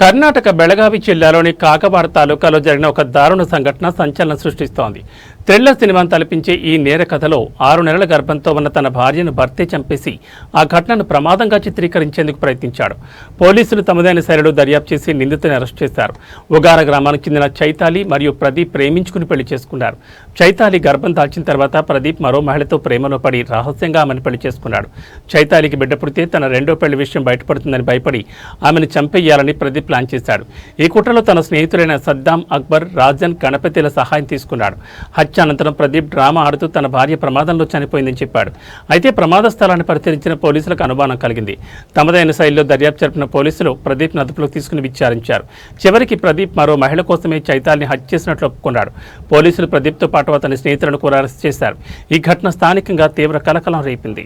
కర్ణాటక బెళగావి జిల్లాలోని కాకవాడ తాలూకాలో జరిగిన ఒక దారుణ సంఘటన సంచలనం సృష్టిస్తోంది. థ్రిల్లర్ సినిమాను తలపించే ఈ నేర కథలో ఆరు నెలల గర్భంతో ఉన్న తన భార్యను భర్తే చంపేసి ఆ ఘటనను ప్రమాదంగా చిత్రీకరించేందుకు ప్రయత్నించాడు. పోలీసులు తమదైన శైలిలో దర్యాప్తు చేసి నిందితుని అరెస్ట్ చేశారు. ఉగార గ్రామానికి చెందిన చైతాలి మరియు ప్రదీప్ ప్రేమించుకుని పెళ్ళి చేసుకున్నారు. చైతాలి గర్భం దాల్చిన తర్వాత ప్రదీప్ మరో మహిళతో ప్రేమలో పడి రహస్యంగా ఆమెను పెళ్ళి చేసుకున్నాడు. చైతాలికి బిడ్డ పుడితే తన రెండో పెళ్ళి విషయం బయటపడుతుందని భయపడి ఆమెను చంపేయాలని ప్రదీప్ ప్లాన్ చేశాడు. ఈ కుట్రలో తన స్నేహితులైన సద్దాం అక్బర్ రాజన్ గణపతిల సహాయం తీసుకున్నాడు. హత్య అనంతరం ప్రదీప్ డ్రామా ఆడుతూ తన భార్య ప్రమాదంలో చనిపోయిందని చెప్పాడు. అయితే ప్రమాద స్థలాన్ని పరిశీలించిన పోలీసులకు అనుమానం కలిగింది. తమదైన శైలిలో దర్యాప్తు జరిపిన పోలీసులు ప్రదీప్ను అదుపులోకి తీసుకుని విచారించారు. చివరికి ప్రదీప్ మరో మహిళ కోసమే చైతాల్ని హత్య చేసినట్లు ఒప్పుకున్నాడు. పోలీసులు ప్రదీప్తో పాటు అతని స్నేహితులను కూడా అరెస్ట్ చేశారు. ఈ ఘటన స్థానికంగా తీవ్ర కలకలం రేపింది.